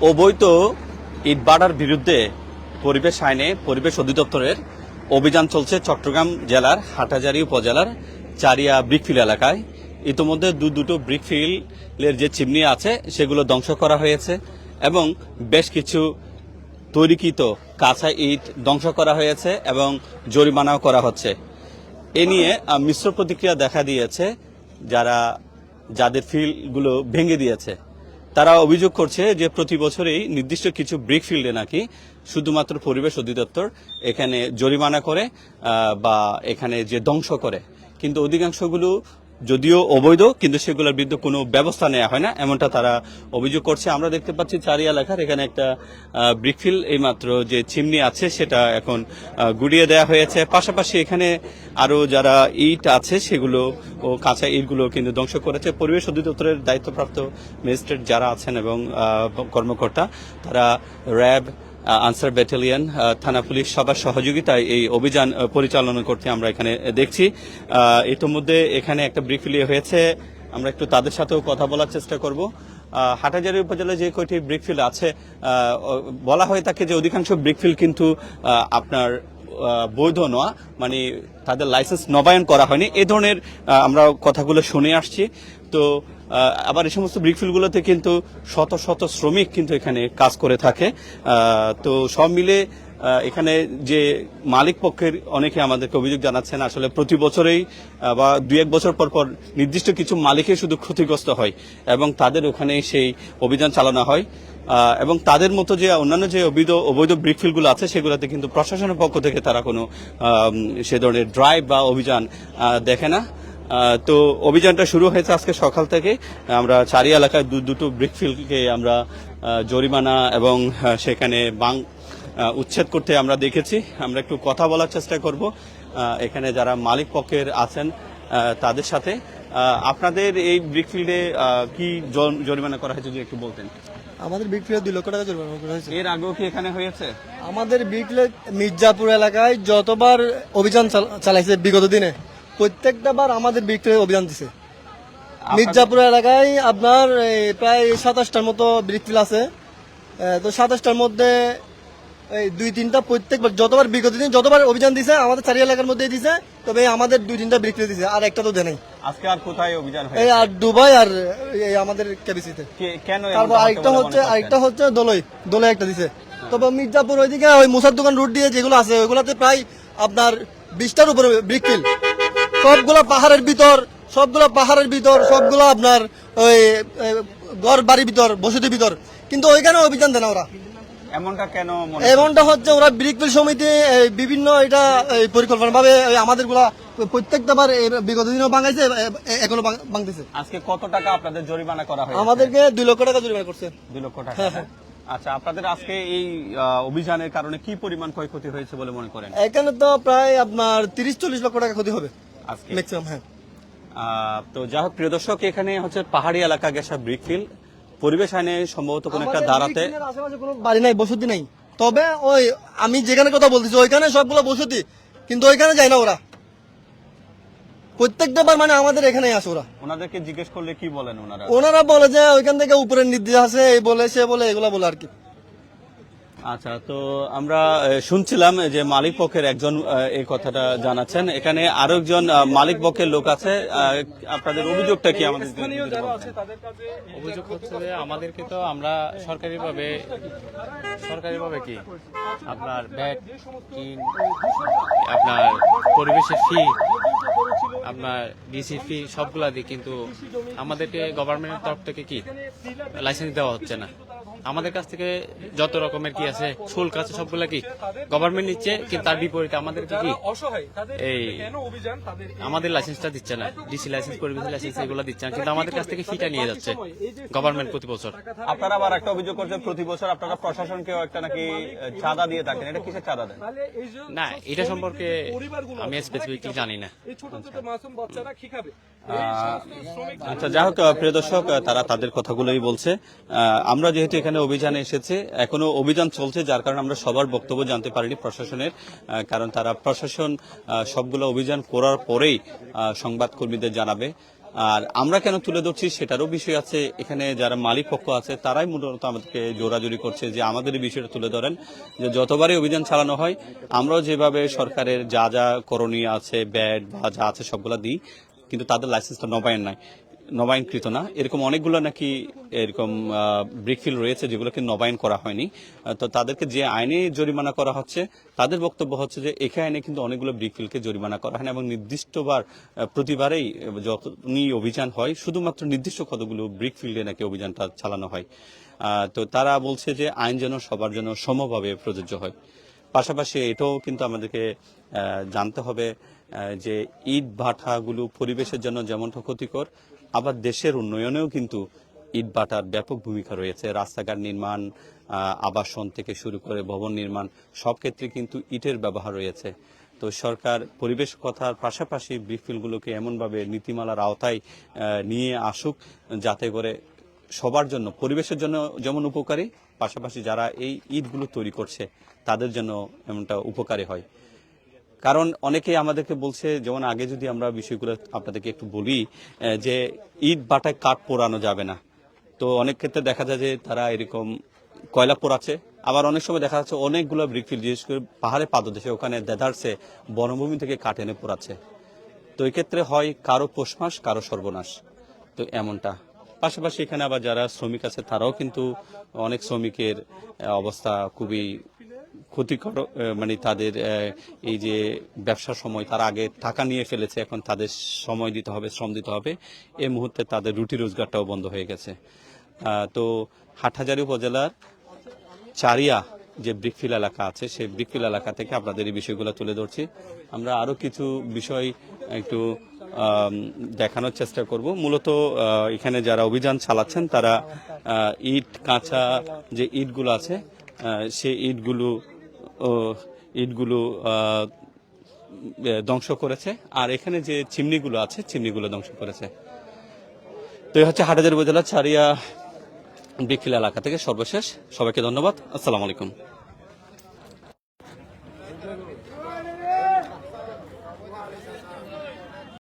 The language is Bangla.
অবৈধ ইটবাড়ার বিরুদ্ধে পরিবেশ আইনে, পরিবেশ অধিদপ্তরের অভিযান চলছে চট্টগ্রাম জেলার হাটাজারি উপজেলার চারিয়া ব্রিকফিল এলাকায়। ইতোমধ্যে দু দুটো ব্রিকফিলের যে চিমনি আছে, সেগুলো ধ্বংস করা হয়েছে এবং বেশ কিছু তৈরিকৃত কাঁচা ইট ধ্বংস করা হয়েছে এবং জরিমানাও করা হচ্ছে। এ নিয়ে মিশ্র প্রতিক্রিয়া দেখা দিয়েছে যারা, যাদের ফিল্ডগুলো ভেঙে দিয়েছে। তারা অভিযোগ করছে যে প্রতি বছরেই নির্দিষ্ট কিছু ব্রিক ফিল্ডে নাকি শুধুমাত্র পরিবেশ অধিদপ্তর এখানে জরিমানা করে বা এখানে যে ধ্বংস করে। কিন্তু অধিকাংশগুলো যদিও অবৈধ, কিন্তু সেগুলোর বিরুদ্ধে কোনো ব্যবস্থা নেওয়া হয় না। এমনটা তারা অভিযোগ করছে। আমরা দেখতে পাচ্ছি চারি এলাকার এখানে একটা ব্রিকফিল এইমাত্র যে চিমনি আছে, সেটা এখন গুড়িয়ে দেওয়া হয়েছে। পাশাপাশি এখানে আরও যারা ইট আছে, সেগুলো ও কাঁচা ইটগুলো কিন্তু ধ্বংস করেছে। পরিবেশ অধিদপ্তরের দায়িত্বপ্রাপ্ত ম্যাজিস্ট্রেট যারা আছেন এবং কর্মকর্তা, তারা র্যাব আনসার ব্যাটালিয়ন থানা পুলিশ সবার সহযোগিতায় এই অভিযান পরিচালনা করতে আমরা এখানে দেখছি। ইতোমধ্যে এখানে একটা ব্রিকফিলি হয়েছে। আমরা একটু তাদের সাথেও কথা বলার চেষ্টা করব। হাটাজারি উপজেলায় যে কয়টি ব্রিকফিল্ড আছে বলা হয় তাকে যে অধিকাংশ ব্রিকফিল্ড কিন্তু আপনার বৈধ নয় মানে তাদের লাইসেন্স নবায়ন করা হয়নি। এই ধরনের আমরা কথাগুলো শুনে আসছি। তো আবার এই সমস্ত ব্রিকফিল্ডগুলোতে কিন্তু শত শত শ্রমিক কিন্তু এখানে কাজ করে থাকে। তো সব মিলে এখানে যে মালিক পক্ষের অনেকে আমাদেরকে অভিযোগ জানাচ্ছেন, আসলে প্রতি বছরেই বা দু এক বছর পর পর নির্দিষ্ট কিছু মালিকই শুধু ক্ষতিগ্রস্ত হয় এবং তাদের ওখানে সেই অভিযান চালানো হয়। এবং তাদের মতো যে অন্যান্য যে অবৈধ অবৈধ ব্রিকফিল্ডগুলো আছে, সেগুলোতে কিন্তু প্রশাসনের পক্ষ থেকে তারা কোনো সে ধরনের ড্রাইভ বা অভিযান দেখে না। তো অভিযানটা শুরু হয়েছে আজকে সকাল থেকে। আমরা চারি এলাকায় দু, দুটো ব্রিকফিল্ডকে আমরা জরিমানা এবং সেখানে বাং উচ্ছেদ করতে আমরা দেখেছি। আমরা একটু কথা বলার চেষ্টা করব। এখানে যারা মালিক পক্ষের আছেন তাদের সাথে। আপনাদের এই ব্রিকফিল্ডে কি জরিমানা করা হয়েছে যদি একটু বলতেন? আমাদের বিক্রিয়া দুই লক্ষ টাকা জরিমানা করা হয়েছে। এর আগেও কি এখানে হয়েছে? আমাদের বিক্রিয়া মির্জাপুর এলাকায় যতবার অভিযান চাল- চালাইছে বিগত দিনে প্রত্যেকটা বার আমাদের বিক্রিয়া অভিযান দিছে। মির্জাপুর এলাকায় আপনার প্রায় সাতাশটার মতো বিক্রিল আছে। তো সাতাশটার মধ্যে এই দুই তিনটা প্রত্যেকবার যতবার বিগত দিন যতবার অভিযান দিছে আমাদের চারি এলাকার মধ্যে দিছে তবে আমাদের দুই তিনটা বিক্রি দিছে আর একটা তো দেয় আজকে আর কোথায় অভিযান এই আর দুবাই আর এই আমাদের কেবিসিতে। কেন তারপর আরেকটা হচ্ছে আরেকটা হচ্ছে দোলই। দোলই একটা দিছে। তবে মির্জাপুর ওইদিকে ওই মুসার দোকান রুট দিয়ে যেগুলো আছে ওইগুলাতে প্রায় আপনার বিশটার উপরে ব্রিকফিল সবগুলো পাহাড়ের ভিতর সবগুলো পাহাড়ের ভিতর সবগুলো আপনার ওই ঘর বাড়ির ভিতর বসতির ভিতর। কিন্তু ওইখানে অভিযান দেয় না ওরা। এমনটা কেন এমনটা হচ্ছে ওরা ব্রিকফিল সমিতি বিভিন্ন এটা পরিকল্পনা ভাবে আমাদেরগুলা প্রত্যেকটা বার এই বিগত দিনও ভাঙাইছে এখনও ভাঙতেছে। আজকে কত টাকা আপনাদের জরিমানা করা হয়েছে? আমাদেরকে দুই লক্ষ টাকা জরিমানা করছে। দুই লক্ষ টাকা হ্যাঁ? আচ্ছা আপনাদের আজকে এই অভিযানের কারণে কি পরিমাণ ক্ষয়ক্ষতি হয়েছে বলে মনে করেন? এখানে তো প্রায় আপনার তিরিশ চল্লিশ লক্ষ টাকা ক্ষতি হবে। আজকে? ম্যাক্সিমাম হ্যাঁ। তো হোক প্রিয় দর্শক এখানে হচ্ছে পাহাড়ি এলাকা গেসা ব্রিকফিল পরিবেশ আইনে সম্ভবত কোন একটা দাঁড়াতে ব্রিকফিলের আশেপাশে কোনো বাড়ি নাই বসতি নাই। তবে ওই আমি যেখানে কথা বলতেছি ওইখানে সবগুলো বসতি কিন্তু ওইখানে যায় না ওরা। প্রত্যেকটা মানে আমাদের এখানে আসে ওরা। ওনাদেরকে জিজ্ঞেস করলে কি বলেন ওনারা? ওনারা বলে যে ওইখান থেকে উপরের নির্দেশ আছে এই বলে সে বলে এগুলা বলে আর কি। আচ্ছা তো আমরা শুনছিলাম যে মালিক পক্ষের একজন এই কথাটা জানাচ্ছেন। এখানে আরও একজন মালিক পক্ষের লোক আছে আহ, আপনাদের অভিযোগটা কি আমাদের অভিযোগ হচ্ছে যে আমাদেরকে তো আমরা সরকারিভাবে সরকারিভাবে কি? আপনার ব্যাট আপনার পরিবেশের ফি আপনার ডিসি ফি সবগুলা দিই কিন্তু আমাদেরকে গভর্নমেন্টের তরফ থেকে কি লাইসেন্স দেওয়া হচ্ছে না? আমাদের কাছ থেকে যত রকমের কি আছে শুল্ক আছে সবগুলা কি গভর্নমেন্ট নিচ্ছে কিন্তু তার বিপরীতে আমাদেরকে কি এই কেন অভিযান তাদের আমাদের লাইসেন্সটা দিচ্ছে না। ডিসি লাইসেন্স পরিবেশ লাইসেন্স এগুলো দিচ্ছে না। কিন্তু আমাদের কাছ থেকে ফিটা নিয়ে যাচ্ছে গভর্নমেন্ট প্রতি বছর। আপনারা আবার একটা অভিযোগ করছেন প্রতি বছর আপনারা প্রশাসনকেও একটা নাকি চাঁদা দিয়ে থাকেন। এটা কিসের চাঁদা দেন? না এটা সম্পর্কে আমি আছে, স্পেসিফিকলি জানি না। এই ছোট ছোট মাসুম বাচ্চারা কি খাবে? এই সমস্ত শ্রমিক আচ্ছা যাই হোক প্রিয় দর্শক তারা তাদের কথাগুলোই বলছে। আহ, আমরা যেহেতু এখানে অভিযানে এসেছে। এখনও অভিযান চলছে, যার কারণে আমরা সবার বক্তব্য জানতে পারিনি প্রশাসনের কারণ তারা প্রশাসন সবগুলো অভিযান করার পরেই সংবাদ কর্মীদের জানাবে। আর আমরা কেন তুলে ধরছি সেটারও বিষয় আছে। এখানে যারা মালিক পক্ষ আছে, তারাই মূলত আমাদেরকে জোরাজুরি করছে যে আমাদের বিষয়টা তুলে ধরেন, যে যতবারই অভিযান চালানো হয়, আমরাও যেভাবে সরকারের যা যা করণীয় আছে ব্যাড বা যা আছে সবগুলা দিই, কিন্তু তাদের লাইসেন্সটা নবায়ন নাই নবায়নকৃত না। এরকম অনেকগুলো নাকি এরকম ব্রিকফিল রয়েছে যেগুলোকে নবায়ন করা হয়নি। তো তাদেরকে যে আইনে জরিমানা করা হচ্ছে, তাদের বক্তব্য হচ্ছে যে এখানে আইনে কিন্তু অনেকগুলো ব্রিকফিলকে জরিমানা করা হয় না এবং নির্দিষ্টবার প্রতিবারেই যতনি অভিযান হয়, শুধুমাত্র নির্দিষ্ট কতগুলো ব্রিকফিল্ডে নাকি অভিযানটা চালানো হয়। তো তারা বলছে যে আইন যেন সবার জন্য সমভাবে প্রযোজ্য হয়। পাশাপাশি এটাও কিন্তু আমাদেরকে জানতে হবে যে ইট ভাটাগুলো পরিবেশের জন্য যেমনটা ক্ষতিকর আবার দেশের উন্নয়নেও কিন্তু ইট ভাটার ব্যাপক ভূমিকা রয়েছে। রাস্তাঘাট নির্মাণ আবাসন থেকে শুরু করে ভবন নির্মাণ, সব ক্ষেত্রে কিন্তু ইটের ব্যবহার রয়েছে। তো সরকার পরিবেশ কথার পাশাপাশি ব্রিকফিলগুলোকে এমনভাবে নীতিমালার আওতায় নিয়ে আসুক, যাতে করে সবার জন্য, পরিবেশের জন্য যেমন উপকারী, পাশাপাশি যারা এই ইটগুলো তৈরি করছে, তাদের জন্য এমনটা উপকারী হয়। কারণ অনেকেই আমাদেরকে বলছে, যেমন আগে যদি আমরা বিষয়গুলো আপনাদেরকে একটু বলি যে ইট বাটায় কাঠ পোড়ানো যাবে না। তো অনেক ক্ষেত্রে দেখা যায় যে তারা এরকম কয়লা পোড়াচ্ছে। আবার অনেক সময় দেখা যাচ্ছে অনেকগুলো ব্রিকফিল বিশেষ করে পাহাড়ে পাদদেশে, ওখানে দেদারসে বনভূমি থেকে কাঠ এনে পোড়াচ্ছে। তো এই ক্ষেত্রে হয় কারও পোষমাস কারও সর্বনাশ। তো এমনটা। পাশাপাশি এখানে আবার যারা শ্রমিক আছে, তারাও কিন্তু অনেক শ্রমিকের অবস্থা খুবই ক্ষতিকর মানে তাদের এই যে ব্যবসার সময় তার আগে টাকা নিয়ে ফেলেছে, এখন তাদের সময় দিতে হবে, শ্রম দিতে হবে। এই মুহূর্তে তাদের রুটি রোজগারটাও বন্ধ হয়ে গেছে। তো হাটহাজারী উপজেলার চারিয়া যে ব্রিকফিল এলাকা আছে, সেই ব্রিকফিল এলাকা থেকে আপনাদের এই বিষয়গুলো তুলে ধরছি। আমরা আরও কিছু বিষয় একটু দেখানোর চেষ্টা করব। মূলত এখানে যারা অভিযান চালাচ্ছেন, তারা ইট, কাঁচা যে ইটগুলো আছে সেই ইটগুলো ইটগুলো ধ্বংস করেছে। আর এখানে যে চিমনিগুলো আছে, চিমনিগুলো ধ্বংস করেছে। তো এই হচ্ছে হাটাজার উপজেলা ছাড়িয়া বিখিল এলাকা থেকে সর্বশেষ। সবাইকে ধন্যবাদ। আসসালামু আলাইকুম।